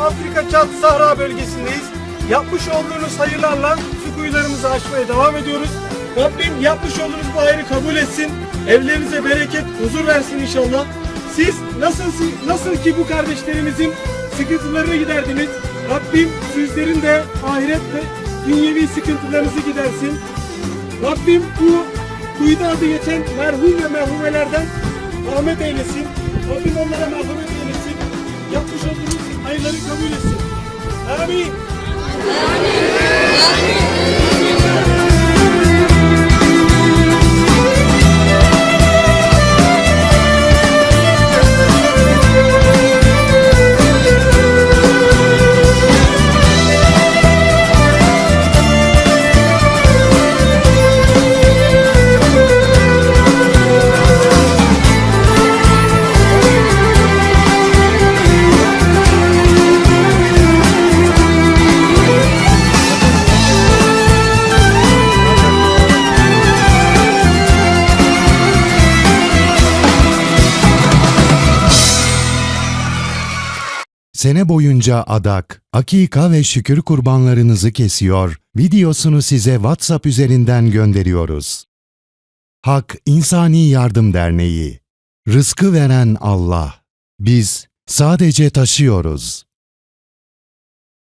Afrika Çat Sahra bölgesindeyiz. Yapmış olduğunuz hayırlarla su kuyularımızı açmaya devam ediyoruz. Rabbim yapmış olduğunuz bu hayrı kabul etsin. Evlerinize bereket, huzur versin inşallah. Siz nasıl, nasıl ki bu kardeşlerimizin sıkıntılarını giderdiniz. Rabbim sizlerin de ahiret ve dünyevi sıkıntılarınızı gidersin. Rabbim bu kuyuda adı geçen merhum ve merhumelerden rahmet eylesin. Rabbim onlara merhamet eylesin. Yapmış olduğunuz hayırları kabul etsin. Amin. Sene boyunca adak, akika ve şükür kurbanlarınızı kesiyor, videosunu size WhatsApp üzerinden gönderiyoruz. Hak İnsani Yardım Derneği Rızkı veren Allah. Biz sadece taşıyoruz.